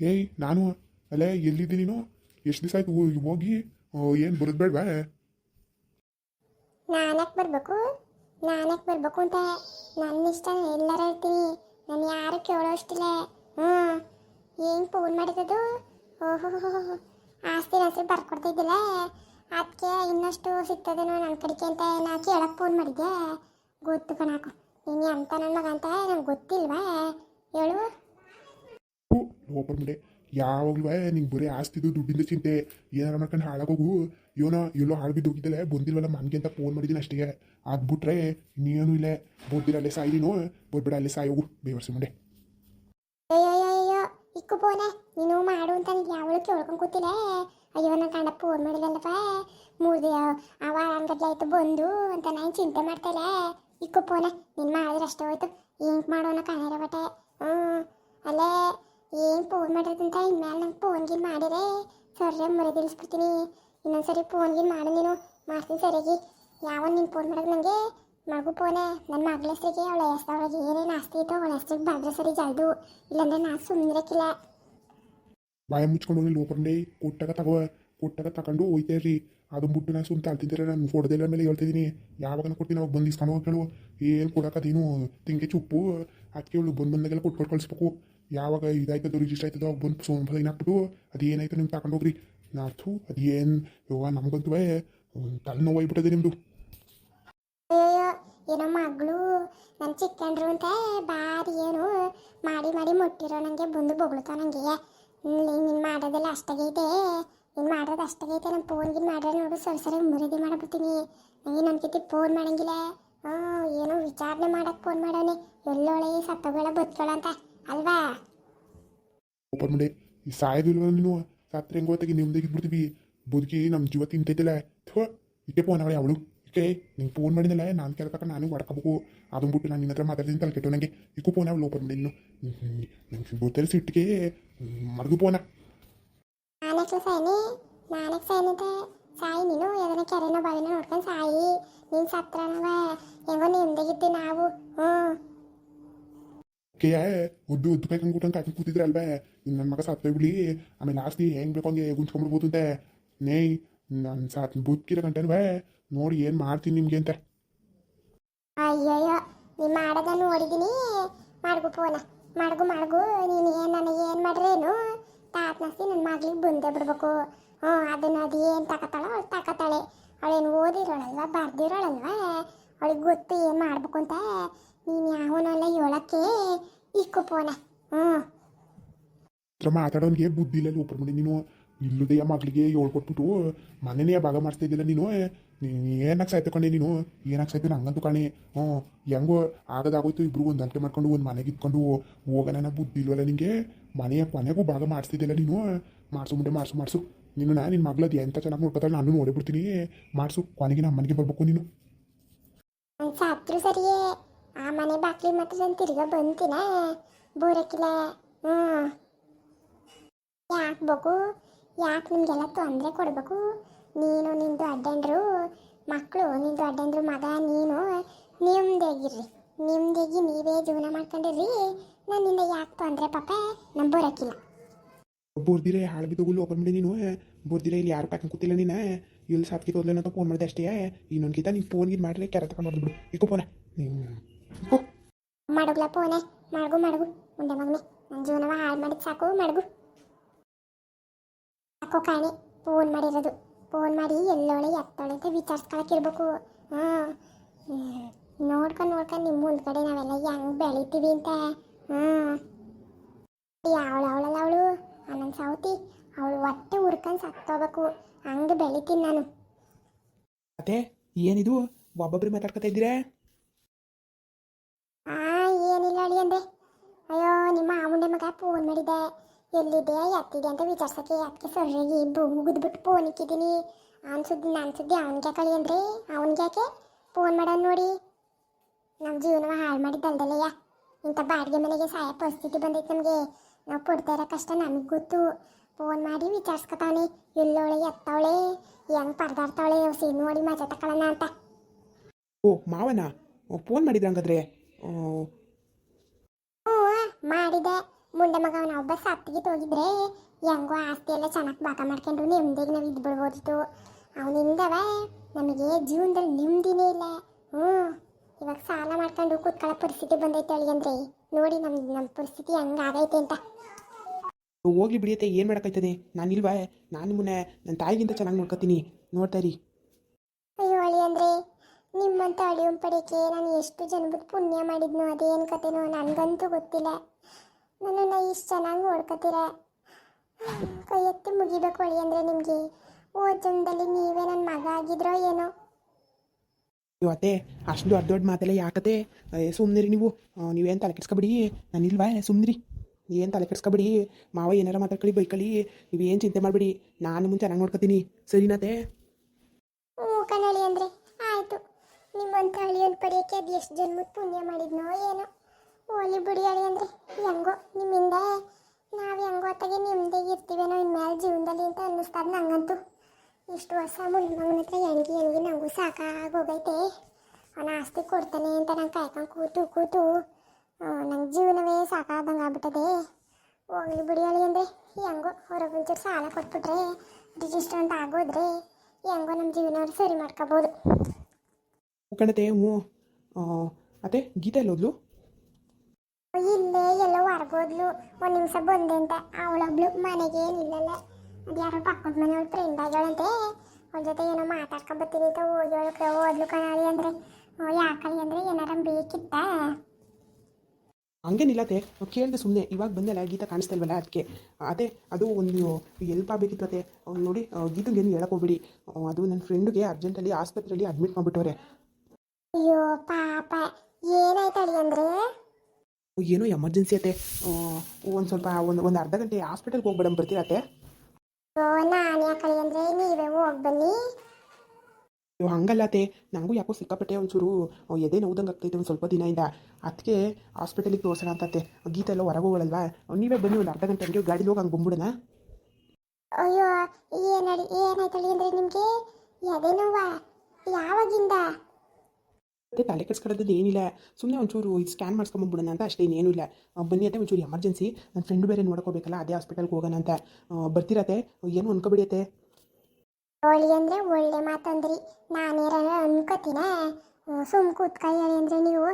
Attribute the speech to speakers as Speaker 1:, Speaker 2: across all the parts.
Speaker 1: ಏಯ್ ನಾನು ಅಲ್ಲೇ ಎಲ್ಲಿದ್ದೀನಿ ನೀನು? ಎಷ್ಟು ದಿವಸ ಆಯ್ತು ಹೋಗಿ ಏನು ಬರೋದು ಬೇಡವಾ?
Speaker 2: ನಾನಕ್ಕೆ ಬರಬೇಕು? ನಾನಕ್ಕೆ ಬರಬೇಕು ಅಂತ ನನ್ನ ಇಷ್ಟ ಎಲ್ಲರ ಹೇಳ್ತೀನಿ. ನಾನು ಯಾರು ಕೇಳೋ ಅಷ್ಟಿಲ್ಲ. ಹ್ಞೂ ಏನು ಫೋನ್ ಮಾಡಿದ್ದು? ಓಹೋ ಆಸ್ತಿ ಹೆಸರು ಬರ್ಕೊಡ್ತಿದ್ದಿಲ್ಲ. ಅದಕ್ಕೆ ಇನ್ನಷ್ಟು ಸಿಗ್ತದೇನೋ ನನ್ನ ಕಡೆಗೆ ಅಂತ ನಾ ಕೇಳಕ್ಕೆ ಫೋನ್ ಮಾಡಿದ್ದೆ. ಗೊತ್ತು ಕಣಾಕು. ನೀನು ಎಂತ ನನ್ನ ಮಗ ಅಂತ ನಂಗೆ ಗೊತ್ತಿಲ್ವಾ? ಹೇಳು.
Speaker 1: ಓಪನ್ ಮುಂದೆ ಯಾವಾಗಲೂ ನಿಂಗೆ ಬರೀ ಆಸ್ತಿದು ದುಡ್ಡಿಂದ ಚಿಂತೆ. ಏನಾರ ಮಾಡ್ಕೊಂಡು ಹಾಳಾಗೋಗು ಇವನೋ ಎಲ್ಲೋ ಹಾಳು ಬಿದ್ದು ಹೋಗಿದ್ದಲ್ಲ ಬಂದಿಲ್ವಲ್ಲ ಮನ್ಗೆ ಅಂತ ಫೋನ್ ಮಾಡಿದ್ದೀನಿ ಅಷ್ಟೇ. ಆಗ್ಬಿಟ್ರೆ ನೀನು ಇಲ್ಲೇ. ಬೋದ್ದಿರ ಅಲ್ಲೇ ಸಾಯಿನೋ ಬೋದ್ಬಿಡ ಅಲ್ಲೇ ಸಾಯಿ ಹೋಗು. ಬೇವರ್ಸಿ
Speaker 2: ಮುಂಡೆ. ಇಕ್ಕು ಫೋನೆ ನೀನು ಮಾಡು ಅಂತ ನೀನು ಯಾವಳು ಕೇಳ್ಕೊಂಡು ಕೂತಿಲ್ಲ. ಅಯ್ಯೋ, ನನ್ನ ಕಂಡ ಫೋನ್ ಮಾಡಿದಲ್ಲಪ್ಪ ಮೂರು ಅವ ಅಂಗಡ್ಲೆ ಆಯ್ತು ಬಂದು ಅಂತ ನಾನು ಚಿಂತೆ ಮಾಡ್ತಾ ಇಕ್ಕು ಫೋನೆ ನೀನು ಮಾಡಿದ್ರೆ ಅಷ್ಟೇ ಹೋಯ್ತು. ಏನ್ ಮಾಡೋಣ ಕಾಣಿರೋ ಬಟ್ಟೆ ಹ್ಞೂ ಅಲ್ಲೇ. ಏನು ಫೋನ್ ಮಾಡಿದಂತ? ಇನ್ಮೇಲೆ ನಂಗೆ ಫೋನ್ ಗಿನ್ ಮಾಡಿದ್ರೆ ಸರ್ರೆ ಮುರಿದಿಳಿಸ್ಬಿಡ್ತೀನಿ ಇನ್ನೊಂದ್ಸರಿ ಫೋನ್ ಗಿನ್ ಮಾಡು ನೀನು. ಮಾಡ್ತೀನಿ ಸರಿಯಾಗಿ. ಯಾವ ನೀನು ಫೋನ್ ಮಾಡೋದು ನನಗೆ ಮಗು ಫೋನೆ ನನ್ನ ಮಗಳ ಹೆಸರಿಗೆ ಅವಳ ಹೆಸರೊಳಗೆ ಏನೇನು ಆಸ್ತಿ ಇತ್ತು ಅವಳ ಹೆಸರಿಗೆ ಬಂದ್ರೆ ಸರಿ ಜಲ್ದು. ಇಲ್ಲಾಂದ್ರೆ ನಾನು ಸುಮ್ಮನಿರಕ್ಕಿಲ್ಲ
Speaker 1: ಬಾಯ ಮುಚ್ಕೊಂಡು ಹೋಗಿ ಓಪನ್ ಡೇ ಕೊಟ್ಟಾಗ ತಗೋ. ಕೊಟ್ಟಾಗ ತಗೊಂಡು ಹೋಯ್ತಾ ಇರ್ರಿ. ಅದು ಬಿಟ್ಟು ನಾನು ಸುಮ್ಮನೆ ತಾಳ್ತಿದ್ದೀರ ನಾನು ಫೋಟೋದೆಲ್ಲ ಮೇಲೆ ಹೇಳ್ತಿದ್ದೀನಿ ಯಾವಾಗ ಕೊಡ್ತೀನಿ, ಅವಾಗ ಬಂದು ಇಸ್ಕೊಂಡು ಹೋಗ್ಕೊಂಡು ಏನು ಕೊಡೋಕದೇನು ತಿಂಗೆ ಚುಪ್ಪು ಅದಕ್ಕೆ ಅವಳು ಬಂದು ಬಂದಾಗೆಲ್ಲ ಕೊಟ್ಕೊಂಡು ಕಳಿಸ್ಬೇಕು. ಯಾವಾಗ ಇದಾಯ್ತದೋ ರಿಜಿಸ್ಟರ್ ಆಯ್ತದೋ ಅವಾಗ ಬಂದು ಫೈನ್ ಏನಾಗ್ಬಿಟ್ಟು ಅದು ಏನಾಯ್ತು ನಿಮ್ಗೆ ತಗೊಂಡು ಹೋಗ್ರಿ ನಾಥು ಅದು ಏನು, ಯವ್ವ ನಮಗಂತೂ ತಲೆನೋವು ಹೋಗ್ಬಿಟ್ಟದೆ
Speaker 2: ನಿಮ್ದು. ಏನೋ ಮಗಳು ನನ್ನ ಚಿಕ್ಕಂಡ್ರು ಅಂತ ಬಾರಿ ಏನು ಮಾಡಿ ಮಾಡಿ ಮುಟ್ಟಿರೋ ನನಗೆ ಬಂದು ಬೊಗಳ್ತಾವ ನನಗೆ ನೀನು ಮಾಡೋದೆಲ್ಲ ಅಷ್ಟಾಗೈತೆ. ನೀನು ಮಾಡೋದು ಅಷ್ಟಾಗೈತೆ, ನಾನು ಫೋನ್ಗೆ ಮಾಡ್ರೆ ನೋಡು, ಸರಿ ಸರಿ ಮುರಿದಿ ಮಾಡ್ಬಿಡ್ತೀನಿ. ನನಗೆ ಕಿತ್ತಿ ಫೋನ್ ಮಾಡಂಗಿಲ್ಲ. ಏನೋ ವಿಚಾರಣೆ ಮಾಡಕ್ಕೆ ಫೋನ್ ಮಾಡೋನೆ ಎಲ್ಲೊಳೆ ಸತ್ತೋಗಳ ಬದುಕೋಳ ಅಂತ. ಅಲ್ವಾ?
Speaker 1: ಓಪನ್ ಮಾಡಿ ಈ ಸಾಯೋದಿಲ್ವ ನೀನು ಸತ್ರೆ ಹೆಂಗೋ ತೆಗಿ ನಿಮ್ದಾಗಿ ಬಿಡ್ತೀವಿ ಬದುಕಿ ನಮ್ಮ ಜೀವ ತಿಂತೈತಿಲ್ಲ. ಥೋ ಇಟ್ಟೆ ಫೋನ್ ಅವಳೆ ಅವಳು. ಇಟ್ಟೆ ನಿಂಗೆ ಫೋನ್ ಮಾಡಿದಲ್ಲ ನಾನು ಕೆಲ ತಕ್ಕ ನಾನು ಹೊಡ್ಕೋಬೇಕು. ಅದನ್ನ ಬಿಟ್ಟು ನಾನು ನಿನ್ನ ಹತ್ರ ಮಾತಾಡ್ತೀನಿ ತಲೆ ಕೆಟ್ಟು ನನಗೆ ಇಕ್ಕು ಫೋನ್ ಅವಳು ಓಪನ್ ಮಾಡಿ ಇನ್ನು. ನಂಗೆ ಗೊತ್ತಿಲ್ಲ ಸಿಟ್ಟಿಗೆ ಮರ್ಗು ಫೋನ
Speaker 2: ನಾನಕ್ಕೆ ಸಾಯ್ನಿ ನಾನಕ್ಕೆ ಸಾಯ್ನಂತೆ ಸಾಯಿ ನೀನು ಯಾವ್ದನ ಕೆರೆನೋ ಬಾವಿನ ನೋಡ್ಕೊಂಡು ಸಾಯಿ. ನೀನು ಸತ್ರನವ ಹೆಂಗೋ ನೆಮ್ಮದಿಗಿದ್ದಿ ನಾವು. ಹ್ಞೂ
Speaker 1: ಕೆ ಉದ್ದು ಉದ್ದು ಕೈ ಕಂಡ್ಬಿಟ್ಟು ಕಾಯ್ಕೊಂಡು ಕೂತಿದ್ರೆ ಅಲ್ವೇ ಇನ್ನು ನನ್ನ ಮಗ ಸತ್ತೋಯ್ ಬಿಡ್ಲಿ ಆಮೇಲೆ ಆಸ್ತಿ ಹೆಂಗೆ ಬೇಕು ಹಂಗೆ ಗುಂಚ್ಕೊಂಡ್ಬಿಡ್ಬೋದು ಅಂತೆ ನೇ ನಾನು ಸಾತ್ ಬದುಕಿರೋ ಗಂಟೆನ್ವೇ ನೋಡಿ ಏನು ಮಾಡ್ತೀನಿ ನಿಮಗೆ ಅಂತ
Speaker 2: ಅಯ್ಯಯ್ಯೋ ನೀ ಮಾಡೋದ ನೋಡಿದ್ದೀನಿ ಮಾಡ್ಗು ಫೋನ ಮಾಡ್ಗು ಮಾಡ್ಗು ನೀನು ಏನು ನನಗೆ ಏನು ಮಾಡ್ರೇನು ತಾತ್ನಸಿ ನನ್ನ ಮಗಳಿಗೆ ಬಂದೇ ಬಿಡ್ಬೇಕು ಹ್ಞೂ ಅದನ್ನ ಅದು ಏನು ತಕತಾಳ ಅವಳು ತಕತಾಳೆ ಅವಳೇನು ಓದಿರೋಳಲ್ವ ಅವಳಿಗೆ ಗೊತ್ತು ಏನು ಮಾಡ್ಬೇಕು ಅಂತ ನೀನು ಯಾವನಲ್ಲ ಹೇಳಕ್ಕೆ? ಇಕ್ಕು ಪೋನೆ ಹ್ಞೂ.
Speaker 1: ಹತ್ರ ಮಾತಾಡೋನ್ಗೆ ಬುದ್ಧಿ ಇಲ್ಲ ಲೋಪರ್ ಮಾಡಿ ನೀನು. ಇಲ್ಲದೆಯ ಮಗಳಿಗೆ ಹೇಳ್ಕೊಟ್ಬಿಟ್ಟು ಮನೆನೇ ಭಾಗ ಮಾಡ್ತಾ ಇದ್ದಿಲ್ಲ ನೀನು. ಏನಕ್ಕೆ ಕಣೆ ನೀನು? ಏನಕ್ಕೆ ಸಾಯ್ತು ನಂಗಂತೂ ಕಾಣೆ. ಹ್ಞೂ. ಹೆಂಗೋ ಆಗದಾಗೋಯ್ತು ಇಬ್ರು ಒಂದು ಗಂಟೆ ಮಾಡ್ಕೊಂಡು ಒಂದು ಮನೆಗೆ ಇಟ್ಕೊಂಡು ಹೋಗೋಣ ಬುದ್ಧಿ ಇಲ್ವಲ್ಲ ನಿಂಗೆ? ಮನೆಯ ಕೊನೆಗೂ ಭಾಗ ಮಾಡಿಸ್ತಿದ್ದಿಲ್ಲ ನೀನು. ಮಾಡಿಸು ಮುಂದೆ ಮಾಡಿಸು ಮಾಡಿಸು. ನೀನು ನಾ ನಿನ್ನ ಮಗಳದು ಎಂತ ಚೆನ್ನಾಗಿ ನೋಡ್ಕೊತಾಳೆ ನಾನು ನೋಡಿಬಿಡ್ತೀನಿ ಮಾಡಿಸು. ಕೊನೆಗೆ ನಮ್ಮ ಮನೆಗೆ ಬರ್ಬೇಕು ನೀನು.
Speaker 2: ಸತ್ರು ಸರಿಯೇ. ಆ ಮನೆ ಬಾಕ್ಲಿ ಮಾತ್ರ ನಾನು ತಿರ್ಗಾ ಬಂತಿನ. ಬೋರಕ್ಕಿಲ್ಲ. ಹ್ಞೂ ಯಾಕೆ ಬೇಕು? ಯಾಕೆ ನಿಮಗೆಲ್ಲ ತೊಂದರೆ ಕೊಡಬೇಕು? ನೀನು, ನಿಂದು ಅಡ್ಡಂಡ್ರು ಮಕ್ಕಳು ನಿಂದು ಅಡ್ಡಂಡ್ರು ಮಗ, ನೀನು ನಿಮ್ದಾಗಿರ್ರಿ ನಿಮ್ದಾಗಿ ನೀವೇ ಜೀವನ ಮಾಡ್ಕೊಂಡಿರ್ರಿ. ನನ್ನಿಂದ ಯಾಕೆ ತೊಂದರೆ ಪಾಪ? ನಮ್ಮ ಬರೋಕ್ಕಿಲ್ಲ.
Speaker 1: ಬೋರ್ದಿರ, ಹಾಳು ಬಿದ್ದೋಗುಲು ಓಪನ್ ಮಾಡಿ ನೀನು. ಬೋರ್ದಿರ, ಇಲ್ಲಿ ಯಾರು ಪ್ಯಾಕಿಂಗ್ ಕೂತಿಲ್ಲ ನೀನು. ಇಲ್ಲಿ ಸಾತ್ಕಿ ತೋದ್ಲೇನೋ ಅಂತ ಫೋನ್ ಮಾಡಿದೆ ಅಷ್ಟೇ. ಇನ್ನೊಂದ್ಕಿಂತ ನೀನು ಫೋನ್ ಗಿನ್ ಮಾಡ್ರೆ ಕೆರೆ ತಗೊಂಡು ಬಿಡು. ಇಕ್ಕೋ ಫೋನ
Speaker 2: ಮಡಗ್ಲ ಪೋನೆ ಮಡಗು ಮಡಗು. ಮುಂದೆ ಮಗನೆ. ನನ್ನ ಜೀವನವ ಹಾಳು ಮಾಡಿದ ಸಾಕು ಮಡಗು. ಸಾಕು ಕಾಣಿ. ಫೋನ್ ಮಾಡಿರೋದು. ಫೋನ್ ಮಾಡಿ ಎಲ್ಲೋಳೆ ಎತ್ತೋಳೆ ಅಂತ ವಿಚಾರಿಸ್ಕೊಳಕ್ಕೆ ಇರ್ಬೇಕು. ಹಾಂ. ನೋಡ್ಕೊಂಡು ನೋಡ್ಕೊಂಡು ನಿಮ್ಮ ಮುಂದ್ಗಡೆ ನಾವೆಲ್ಲ ಹೆಂಗ್ ಬೆಳಿತೀವಿ ಅಂತ. ಹಾಂ. ಅವಳು ಅವಳಲ್ಲ ಅವಳು. ಆನಂದ್ ಸಾವತಿ. ಅವಳು ಹೊಟ್ಟೆ ಹುರ್ಕೊಂಡು ಸತ್ತೋಗ್ಬೇಕು. ಹಂಗೆ ಬೆಳಿತೀನಿ ನಾನು.
Speaker 3: ಅದೇ ಏನಿದು? ಒಬ್ಬೊಬ್ರು ಮಾತಾಡ್ಕೊತಾ ಇದ್ದೀರಾ?
Speaker 2: ಆ, ಏನಿಲ್ಲ ಅಳಿ ಅಂದೆ. ಅಯ್ಯೋ, ನಿಮ್ಮ ಅಮ್ಮನ ಮಗ ಫೋನ್ ಮಾಡಿದ್ದೆ ಎಲ್ಲಿದೆ? ಎತ್ತಿದೆ ಅಂತ ವಿಚಾರ್ಸಕ್ಕೆ. ಅದಕ್ಕೆ ಸರಿಯಾಗಿ ಮುಗಿದ್ಬಿಟ್ಟು ಫೋನ್ ಇಕ್ಕಿದ್ದೀನಿ. ಅವನ ಸುದ್ದಿ ನನ್ನ ಸುದ್ದಿ ಅವನಿಗೆ ಕಳಿ ಅಂದ್ರೆ? ಅವನಿಗೆ ಯಾಕೆ? ಫೋನ್ ಮಾಡೋದು ನೋಡಿ. ನಮ್ಮ ಜೀವನ ಹಾಳು ಮಾಡಿದ್ದಲ್ದಲ್ಲಯ್ಯ. ಇಂಥ ಬಾಡಿಗೆ ಮನೆಗೆ ಸಹಾಯ ಪರಿಸ್ಥಿತಿ ಬಂದೈತೆ ನಮಗೆ. ನಾವು ಕೊಡ್ತಾ ಇರೋ ಕಷ್ಟ ನಮಗೆ ಗೊತ್ತು. ಫೋನ್ ಮಾಡಿ ವಿಚಾರಿಸ್ಕೊತಾವನೆ. ಎಲ್ಲೋಳೆ, ಎತ್ತವಳೆ. ಹೆಂಗೆ ಪರದಾಡ್ತಾವಳೆ? ಸಿ ನೋಡಿ ಮಜಾ ತಕೊಳ್ಳೋಣ ಅಂತ.
Speaker 3: ಓ, ಮಾವನ? ಫೋನ್ ಮಾಡಿದ್ರ ಹಂಗಾದ್ರೆ
Speaker 2: ಹ್ಞೂ ಮಾಡಿದೆ. ಮುಂಡೆ ಮಗ ಅವನ ಒಬ್ಬ ಸತ್ತಿಗೆ ಹೋಗಿದ್ರೆ ಹೆಂಗೋ ಆಸ್ತಿ ಎಲ್ಲ ಚೆನ್ನಾಗಿ ಬಾಕ ಮಾಡ್ಕೊಂಡು ನೆಮ್ಮದಿಗೆ ನಾವು ಇದ್ದು ಬಿಡ್ಬೋದಿತ್ತು. ಅವನಿಂದವ ನಮಗೆ ಜೀವನದಲ್ಲಿ ನೆಮ್ಮದಿನೇ ಇಲ್ಲ. ಹ್ಞೂ. ಇವಾಗ ಸಾಲ ಮಾಡ್ಕೊಂಡು ಕೂತ್ಕೊಳ್ಳೋ ಪರಿಸ್ಥಿತಿ ಬಂದೈತೆ ಹೇಳಿ ಅಂದ್ರೆ ನೋಡಿ ನಮ್ಮ ನಮ್ಮ ಪರಿಸ್ಥಿತಿ ಹಂಗಾಗೈತೆ ಅಂತ.
Speaker 1: ಹೋಗ್ಲಿ ಬಿಡಿಯತ್ತೆ ಏನು ಮಾಡೋಕ್ಕೈತದೆ ನಾನು ಇಲ್ವಾ? ನಾನು ನಿಮ್ಮನ್ನ ನನ್ನ ತಾಯಿಗಿಂತ ಚೆನ್ನಾಗಿ ನೋಡ್ಕೊತೀನಿ. ನೋಡ್ತಾ
Speaker 2: ಅಯ್ಯೋ ಅಳಿ ಅಂದ್ರೆ ನಿಮ್ಮಂತ ಅಳಿಯಂ ಪಡೆಯಕ್ಕೆ ನಾನು ಎಷ್ಟು ಜನ್ಮದ ಪುಣ್ಯ ಮಾಡಿದ್ನೋ ಅದೇನು ಕತೆನೋ ನನಗಂತೂ ಗೊತ್ತಿಲ್ಲ. ನನ್ನನ್ನು ಇಷ್ಟು ಚೆನ್ನಾಗಿ ನೋಡ್ಕೊತೀರ? ಕೈ ಎತ್ತಿ ಮುಗಿಬೇಕು ಅಳಿ ಅಂದರೆ ನಿಮಗೆ. ಓ ಜನ್ಮದಲ್ಲಿ ನೀವೇ ನನ್ನ ಮಗ ಆಗಿದ್ರೋ ಏನೋ?
Speaker 1: ಇವತ್ತೆ ಅಷ್ಟು ದೊಡ್ಡ ದೊಡ್ಡ ಮಾತೆಲ್ಲ ಯಾಕತ್ತೆ? ಸುಮ್ಮನಿರಿ ನೀವು. ನೀವೇನು ತಲೆ ಕೆಡ್ಸ್ಕೊಬಿಡಿ. ನಾನು ಇಲ್ವಾ? ಸುಮ್ಮನಿರಿ ಏನು ತಲೆ ಕೆಡ್ಸ್ಕೊಬಿಡಿ. ಮಾವ ಏನಾರ ಮಾತಾಡ್ಕೊಳ್ಳಿ, ಬೈಕೊಳ್ಳಿ. ನೀವೇನು ಚಿಂತೆ ಮಾಡಬೇಡಿ. ನಾನು ಮುಂಚೆ ಚೆನ್ನಾಗಿ ನೋಡ್ಕೊತೀನಿ. ಸರಿನಾತೆ
Speaker 2: ಹ್ಞೂ ಕಣಳಿ ಅಂದ್ರೆ ಆಯಿತು ನಿಮ್ಮಂತ ಅಳಿಯನ್ ಅದು ಎಷ್ಟು ಜನ್ಮದ ಪುಣ್ಯ ಮಾಡಿದ್ನೋ ಏನೋ. ಓಲಿ ಬಿಡಿ ಅಂದರೆ ಹೆಂಗೋ ನಿಮ್ಮಿಂದ ನಾವು ಹೆಂಗೋ ಅತ್ತಾಗೆ ನಿಮ್ಮದೇ ಇರ್ತೀವೇನೋ ಇನ್ಮೇಲೆ ಜೀವನದಲ್ಲಿ ಅಂತ ಅನ್ನಿಸ್ತದ ನಂಗಂತೂ. ಇಷ್ಟು ವರ್ಷ ಮುಳ್ಮಗನ ಹತ್ರ ಹೆಂಗಿ ಹೆಂಗಿ ನನಗೂ ಸಾಕಾಗೋಗೈತೆ. ಅವನ ಆಸ್ತಿ ಕೊಡ್ತಾನೆ ಅಂತ ನಂಗೆ ಕಾಯ್ಕೊಂಡು ಕೂತು ಕೂತು ನಂಗೆ ಜೀವನವೇ ಸಾಕಾದಂಗೆ ಆಗ್ಬಿಟ್ಟದೆ. ಹೋಗ್ಲಿ ಬಿಡಿ ಅಳಿ ಅಂದರೆ ಹೆಂಗೋ ಹೊರಗೊಂಚೂರು ಸಾಲ ಕೊಟ್ಬಿಟ್ರೆ, ರಿಜಿಸ್ಟರ್ ಅಂತ ಆಗೋದ್ರೆ ಹೆಂಗೋ ನಮ್ಮ ಜೀವನವ್ರು ಸರಿ ಮಾಡ್ಕೋಬೋದು.
Speaker 1: ಕಣತೆ ಮೂ ಅತ್ತೆ ಗೀತಾ ಎಲ್ಲೋದ್ಲು
Speaker 2: ಇಲ್ಲೇ ಎಲ್ಲೋ ಹೊರಗೋದ್ಲು ಒಂದು ನಿಮಿಷ ಬಂದೆ ಅಂತ. ಅವಳೊಬ್ಳು ಮನೆಗೆ ಏನಿಲ್ಲಲ್ಲ ಅದು ಯಾರೋ ಪಕ್ಕದ ಮನೆಯವ್ಳ ಫ್ರೆಂಡ್ ಆಗ್ಯಾಳಂತೆ. ಅವ್ಳ ಜೊತೆ ಏನೋ ಮಾತಾಡ್ಕೊಂಡ್ ಬರ್ತೀನಿ ಅಂತ ಓದೋಳಕ್ಕೆ ಓದ್ಲು ಕಣಾಳಿ ಅಂದರೆ. ಯಾಕಳಿ ಅಂದರೆ ಏನಾರ ಬೇಕಿತ್ತ?
Speaker 1: ಹಂಗೇನಿಲ್ಲತ್ತೆ ಕೇಳಿದೆ ಸುಮ್ಮನೆ ಇವಾಗ ಬಂದಲ್ಲ ಗೀತಾ ಕಾಣಿಸ್ತಾ ಇಲ್ವಲ್ಲ ಅದಕ್ಕೆ ಅದೇ ಅದು ಒಂದು ಎಲ್ಪ್ ಆಗಬೇಕಿತ್ತು ಅತ್ತೆ. ನೋಡಿ ಗೀತಗೇನು ಹೇಳಕ್ಕೆ ಹೋಗ್ಬಿಡಿ. ಅದು ನನ್ನ ಫ್ರೆಂಡ್ಗೆ ಅರ್ಜೆಂಟಲ್ಲಿ ಆಸ್ಪತ್ರೆಯಲ್ಲಿ ಅಡ್ಮಿಟ್ ಮಾಡಿಬಿಟ್ಟವ್ರೆ.
Speaker 2: ಅಯ್ಯೋ ಪಾಪ. ಏನಾಯ್ತಳಿ ಅಂದ್ರೆ?
Speaker 1: ಏನೋ ಎಮರ್ಜೆನ್ಸಿ ಅತ್ತೆ. ಒಂದು ಸ್ವಲ್ಪ ಒಂದು ಒಂದು ಅರ್ಧ ಗಂಟೆ ಹಾಸ್ಪಿಟಲ್ಗೆ ಹೋಗ್ಬಿಡಂ ಬರ್ತೀರತ್ತೆ
Speaker 2: ಓ ನಾನು ಯಾಕಳಿ ಅಂದ್ರೆ ನೀವೇ ಹೋಗಿ ಬನ್ನಿ.
Speaker 1: ಅಯ್ಯೋ ಹಂಗಲ್ಲ ಅತ್ತೆ. ನನಗೂ ಯಾಕೋ ಸಿಕ್ಕಾಪಟ್ಟೆ ಒಂಚೂರು ಎದೆ ನೋವುದಂಗೆ ಆಗ್ತೈತೆ ಒಂದು ಸ್ವಲ್ಪ ದಿನದಿಂದ. ಅದಕ್ಕೆ ಹಾಸ್ಪಿಟಲಿಗೆ ತೋರ್ಸೋಣ ಅಂತತ್ತೆ ಗೀತೆ ಎಲ್ಲ ಹೊರಗೆ ಹೋಗಲ್ವಾ? ನೀವೇ ಬನ್ನಿ ಒಂದು ಅರ್ಧ ಗಂಟೆ ಹಂಗೆ ಗಾಡಿಲಿ ಹೋಗಿ ಹಂಗೆ ಬಂದ್ಬಿಡೋಣ.
Speaker 2: ಅಯ್ಯೋ ಏನಡಿ ಏನಾಯ್ತಳಿ ಅಂದ್ರೆ ನಿಮಗೆ? ಎದೆ ನೋವಾ? ಯಾವಾಗಿಂದ?
Speaker 1: ಮತ್ತೆ ತಲೆ ಕೆಡ್ಸ್ಕೊಳ್ಳೋದು ಏನಿಲ್ಲ. ಸುಮ್ಮನೆ ಒಂಚೂರು ಇದು ಸ್ಕ್ಯಾನ್ ಮಾಡ್ಸ್ಕೊಂಬಂದ್ಬಿಡೋಣ ಅಂತ ಅಷ್ಟೇ ಇನ್ನೇನು ಇಲ್ಲ. ಬನ್ನಿ ಅತ್ತೆ ಒಂಚೂರು ಎಮರ್ಜೆನ್ಸಿ ನನ್ನ ಫ್ರೆಂಡ್ ಬೇರೆ ನೋಡ್ಕೋಬೇಕಲ್ಲ ಅದೇ ಹಾಸ್ಪಿಟಲ್ಗೆ ಹೋಗೋಣ ಅಂತ. ಬರ್ತಿರತ್ತೆ ಏನು ಅನ್ಕೊಬಿಡಿಯತ್ತೆ
Speaker 2: ಹೋಳಿ ಅಂದರೆ ಒಳ್ಳೆ ಮಾತಂದ್ರಿ. ನಾನೇರ ಅನ್ಕೋತೀನ? ಸುಮ್ ಕೂತ್ಕೊಳ್ಳಿ ಅಂದರೆ ನೀವು.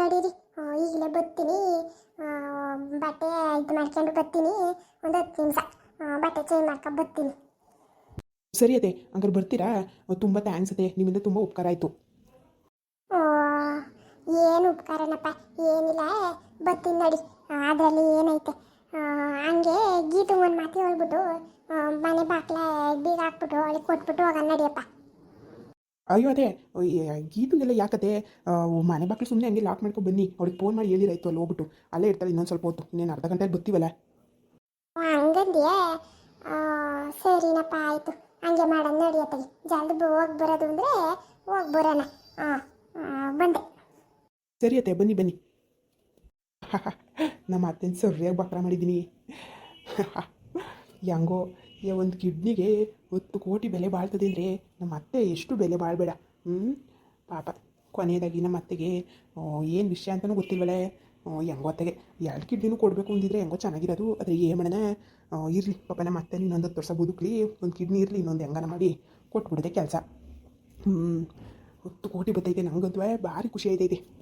Speaker 2: ನಡೀರಿ. ಈಗಲೇ ಬರ್ತೀನಿ. ಬಟ್ಟೆ ಇದು ಮಾಡ್ಕೊಂಡು ಬರ್ತೀನಿ. ಒಂದು ಹತ್ತು ನಿಮಿಷ. ಬಟ್ಟೆ ಚೇಂಜ್ ಮಾಡ್ಕೊಂಡು ಬರ್ತೀನಿ.
Speaker 1: ಸರಿ ಅದೇ ಹಂಗಾರೆ ಬರ್ತೀರಾ? ತುಂಬ ಥ್ಯಾಂಕ್ಸ್ ಅದೇ ನಿಮ್ಮಿಂದ ತುಂಬ ಉಪಕಾರ ಆಯಿತು.
Speaker 2: ಏನು ಉಪಕಾರನಪ್ಪ? ಏನಿಲ್ಲ ಬರ್ತೀನಿ ನಡಿ. ಅದರಲ್ಲಿ ಏನೈತೆ? ಹಂಗೆ ಗೀತು ಒಂದು ಮಾತು ಹೇಳ್ಬಿಟ್ಟು ಮನೆ ಬಾಕ್ಲ ಬೀಗ ಹಾಕ್ಬಿಟ್ಟು ಅಲ್ಲಿ ಕೊಟ್ಬಿಟ್ಟು ಹೋಗ ನಡಿಯಪ್ಪ.
Speaker 1: ಅಯ್ಯೋ ಅದೇ ಗೀತಂಗೆಲ್ಲ ಯಾಕತೆ ಮನೆ ಬಾಕ್ಲು ಸುಮ್ಮನೆ ಹಂಗೆ ಲಾಕ್ ಮಾಡ್ಕೊಂಡು ಬನ್ನಿ. ಅವ್ರಿಗೆ ಫೋನ್ ಮಾಡಿ ಹೇಳಿರಾಯ್ತು ಅಲ್ಲಿ ಹೋಗ್ಬಿಟ್ಟು. ಅಲ್ಲೇ ಇರ್ತಾಳೆ ಇನ್ನೊಂದು ಸ್ವಲ್ಪ ಹೊತ್ತು. ಇನ್ನೇನು ಅರ್ಧ ಗಂಟೆ ಬರ್ತೀವಲ್ಲ
Speaker 2: ಹಂಗಂದ್ಯಾ? ಸರಿನಪ್ಪ ಆಯಿತು. ಹಂಗೆ ಮಾಡೋಣ ನಡಿಯತ್ತಲ್ಲಿ ಜಲ್ದಿ ಹೋಗಿ ಬರೋದು ಅಂದರೆ ಹೋಗಿ ಬರೋಣ. ಹಾಂ ಬಂದೆ.
Speaker 1: ಸರಿ ಅತ್ತೆ, ಬನ್ನಿ ಬನ್ನಿ. ನಮ್ಮ ಅತ್ತೆನ ಸರಿಯಾಗಿ ಬಕ್ರ ಮಾಡಿದ್ದೀನಿ ಹೆಂಗೋ ಒಂದು ಕಿಡ್ನಿಗೆ ಹತ್ತು ಕೋಟಿ ಬೆಲೆ ಬಾಳ್ತದೆ ಅಂದರೆ ನಮ್ಮ ಅತ್ತೆ ಎಷ್ಟು ಬೆಲೆ ಬಾಳ್ಬೇಡ. ಹ್ಞೂ ಪಾಪ, ಕೊನೆಯದಾಗಿ ನಮ್ಮ ಅತ್ತೆಗೆ ಏನು ವಿಷಯ ಅಂತಲೂ ಗೊತ್ತಿಲ್ವಲ್ಲ ಹೆಂಗೋ ಅತ್ತೆಗೆ, ಎರಡು ಕಿಡ್ನಿನೂ ಕೊಡಬೇಕು ಅಂದಿದ್ರೆ ಹೆಂಗೋ ಚೆನ್ನಾಗಿರೋದು. ಆದರೆ ಏನು ಮಾಡೋಣ? ಇರಲಿ, ಪಾಪ ನಮ್ಮ ಅತ್ತೆ ಇನ್ನೊಂದು ಹತ್ತು ವರ್ಷ ಬದುಕಲಿ, ಒಂದು ಕಿಡ್ನಿ ಇರಲಿ, ಇನ್ನೊಂದು ಹೆಂಗನ ಮಾಡಿ ಕೊಟ್ಬಿಡಿದೆ ಕೆಲಸ. ಹ್ಞೂ ಹತ್ತು ಕೋಟಿ ಬತ್ತೈತೆ ನಂಗಂತೂ, ಭಾರಿ ಖುಷಿ ಆಯ್ತೈತೆ.